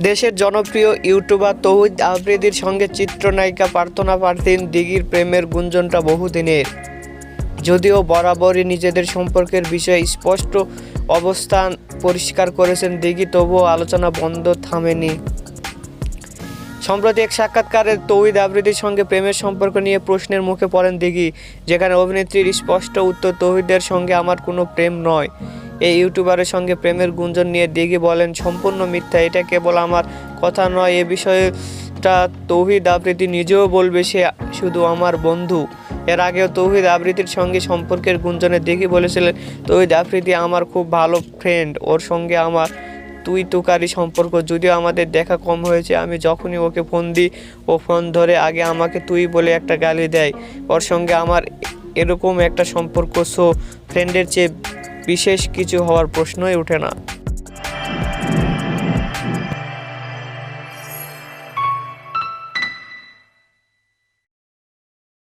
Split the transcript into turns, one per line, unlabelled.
দেশের জনপ্রিয় ইউটিউবার তৌহিদ আফ্রিদির সঙ্গে চিত্রনায়িকা প্রার্থনা পারদিন দিঘির প্রেমের গুঞ্জনটা বহুদিনের। যদিও বরাবরই নিজেদের সম্পর্কের বিষয়ে স্পষ্ট অবস্থান পরিষ্কার করেছেন দিঘি, তবুও আলোচনা বন্ধ থামেনি। সম্প্রতি এক সাক্ষাৎকারে তৌহিদ আফ্রিদির সঙ্গে প্রেমের সম্পর্ক নিয়ে প্রশ্নের মুখে পড়েন দিঘি, যেখানে অভিনেত্রীর স্পষ্ট উত্তর, তৌহিদের সঙ্গে আমার কোনো প্রেম নয়। এই ইউটিউবারের সঙ্গে প্রেমের গুঞ্জন নিয়ে দিঘি বলেন, সম্পূর্ণ মিথ্যা, এটা কেবল আমার কথা নয়, এ বিষয়টা তৌহিদ আফ্রিদি নিজেও বলবে সে শুধু আমার বন্ধু। এর আগেও তৌহিদ আফ্রিদির সঙ্গে সম্পর্কের গুঞ্জনে দেখি বলেছিলেন, তৌহিদ আফ্রিদি আমার খুব ভালো ফ্রেন্ড ওর সঙ্গে আমার তুই তুকারি সম্পর্ক, যদিও আমাদের দেখা কম হয়েছে, আমি যখনই ওকে ফোন দিই, ও ফোন ধরে আগে আমাকে তুই বলে একটা গালি দেয়, ওর সঙ্গে আমার এরকম একটা সম্পর্ক সো ফ্রেন্ডের চেয়ে বিশেষ কিছু হওয়ার প্রশ্নই ওঠে না।